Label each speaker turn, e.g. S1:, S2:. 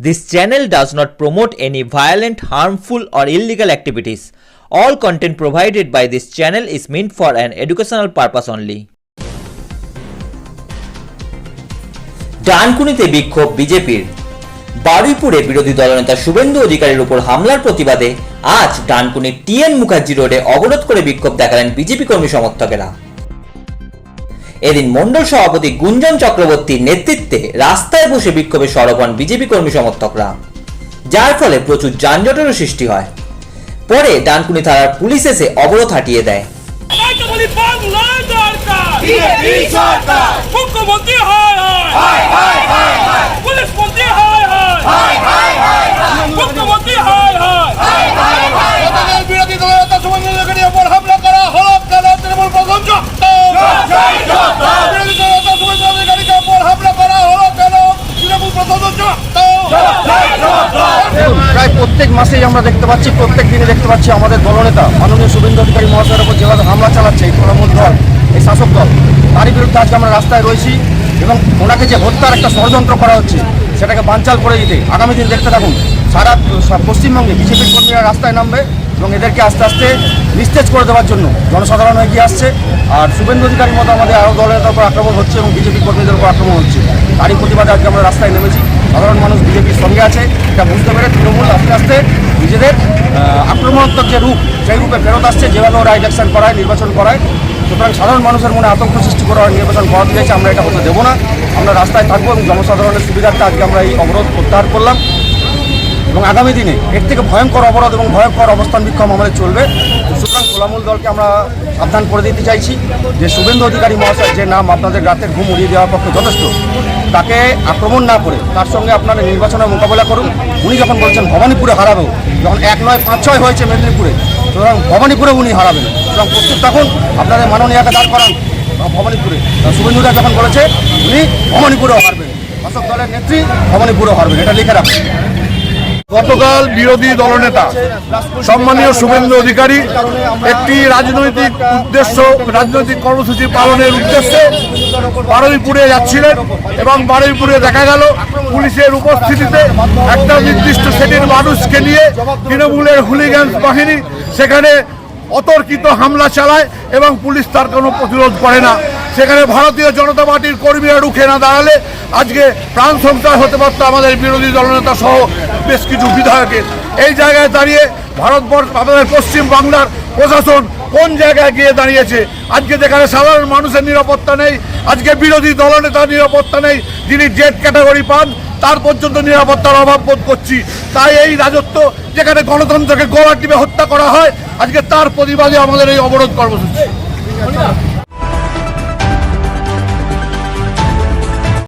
S1: This channel does not promote any violent, harmful, or illegal activities. All content provided by this channel is meant for an educational purpose only. ডানকুনিতে বিক্ষোভ বিজেপির বারুইপুরে বিরোধী দলনেতা শুভেন্দু অধিকারীর উপর হামলার প্রতিবাদে আজ ডানকুনির টিএন মুখার্জি রোডে অবরোধ করে বিক্ষোভ দেখালেন বিজেপি কর্মী সমর্থকেরা এদিন মন্ডল সভাপতি গুঞ্জন চক্রবর্তীর নেতৃত্বে রাস্তায় বসে বিক্ষোভে সরব হন বিজেপি কর্মী সমর্থকরা। যার ফলে প্রচুর যানজটেরও সৃষ্টি হয়। পরে ডানকুনি থানার পুলিশ এসে অবরোধ হাটিয়ে দেয়।
S2: মুখ্যমন্ত্রী হায়
S3: হায় হায় হায়
S2: পুলিশ মন্ত্রী হয়
S3: হায় হায় হায় হায়
S2: মুখ্যমন্ত্রী হয়
S3: হায় হায় হায়
S4: গতকাল বিরোধী দলের নেতা শুভেন্দু অধিকারীর উপর হামলা করা হলো কেন তৃণমূল প্রধান
S3: জয় জগৎ
S4: বিরোধী দলের নেতা শুভেন্দু অধিকারীকে উপর হামলা করা হলো কেন তৃণমূল প্রধান
S3: জয় জগৎ
S5: প্রায় প্রত্যেক মাসেই আমরা দেখতে পাচ্ছি, প্রত্যেক দিনে দেখতে পাচ্ছি আমাদের দলনেতা, মাননীয় শুভেন্দু অধিকারী মহাশয়ের উপর যেভাবে হামলা চালাচ্ছে এই তৃণমূল দল, এই শাসক দল, তারই বিরুদ্ধে আজকে আমরা রাস্তায় রয়েছি এবং ওনাকে যে হত্যার একটা ষড়যন্ত্র করা হচ্ছে, সেটাকে বানচাল করে দিতে আগামী দিন দেখতে থাকুন। সারা পশ্চিমবঙ্গে বিজেপির কর্মীরা রাস্তায় নামবে এবং এদেরকে আস্তে আস্তে নিস্তেজ করে দেওয়ার জন্য জনসাধারণ এগিয়ে আসছে। আর শুভেন্দু অধিকারীর মতো আমাদের আরও দলের উপর আক্রমণ হচ্ছে এবং বিজেপি কর্মীদের উপর আক্রমণ হচ্ছে। তারই প্রতিবাদে আজকে আমরা রাস্তায় নেমেছি। সাধারণ মানুষ বিজেপির সঙ্গে আছে, এটা বুঝতে পেরে তৃণমূল আস্তে আস্তে নিজেদের আক্রমণাত্মক যে রূপ, সেই রূপে ফেরত আসছে যেভাবে ওরা ইলেকশন করায়, নির্বাচন করায়। সুতরাং সাধারণ মানুষের মনে আতঙ্ক সৃষ্টি করে নির্বাচন করাতে চাইছে, আমরা এটা হতে দেবো না। আমরা রাস্তায় থাকব এবং জনসাধারণের সুবিধার্থে আজকে আমরা এই অবরোধ প্রত্যাহার করলাম। এবং আগামী দিনে এর থেকে ভয়ঙ্কর অবরোধ এবং ভয়ঙ্কর অবস্থান বিক্ষোভ আমাদের চলবে। সুতরাং তোলামূল দলকে আমরা সাবধান করে দিতে চাইছি যে শুভেন্দু অধিকারী মহাশয় যে নাম আপনাদের রাতের ঘুম উড়িয়ে দেওয়ার পক্ষে যথেষ্ট, তাকে আক্রমণ না করে তার সঙ্গে আপনারা নির্বাচনের মোকাবেলা করুন। উনি যখন বলছেন ভবানীপুরে হারাবেও যখন এক নয় পাঁচ ছয় হয়েছে মেদিনীপুরে, সুতরাং ভবানীপুরে উনি হারাবেন। সুতরাং প্রস্তুত থাকুন, আপনাদের মাননীয়াকে দাঁড় করান ভবানীপুরে। শুভেন্দুরা যখন বলেছে, উনি ভবানীপুরেও হারবেন। শাসক দলের নেত্রী ভবানীপুরেও হারবেন, এটা লিখে রাখুন।
S4: গতকাল বিরোধী দলনেতা সম্মানীয় শুভেন্দু অধিকারী একটি রাজনৈতিক উদ্দেশ্য, রাজনৈতিক কর্মসূচি পালনের উদ্দেশ্যে বারুইপুরে যাচ্ছিলেন এবং বারুইপুরে দেখা গেল পুলিশের উপস্থিতিতে একটা নির্দিষ্ট শ্রেণির মানুষকে নিয়ে তৃণমূলের হুলিগ্যান্স বাহিনী সেখানে অতর্কিত হামলা চালায় এবং পুলিশ তার কোনো প্রতিরোধ করে না। সেখানে ভারতীয় জনতা পার্টির কর্মীরা রুখে না দাঁড়ালে আজকে প্রাণ সঞ্চয় হতে পারতো আমাদের বিরোধী দলনেতা সহ বেশ কিছু বিধায়কের। এই জায়গায় দাঁড়িয়ে ভারতবর্ষ, আমাদের পশ্চিম বাংলার প্রশাসন কোন জায়গায় গিয়ে দাঁড়িয়েছে? আজকে যেখানে সাধারণ মানুষের নিরাপত্তা নেই, আজকে বিরোধী দলনেতার নিরাপত্তা নেই, যিনি জেড ক্যাটাগরি পান, তার পর্যন্ত নিরাপত্তার অভাব বোধ করছি। তাই এই রাজত্ব যেখানে গণতন্ত্রকে গলা টিপে হত্যা করা হয়, আজকে তার প্রতিবাদে আমাদের এই অবরোধ কর্মসূচি।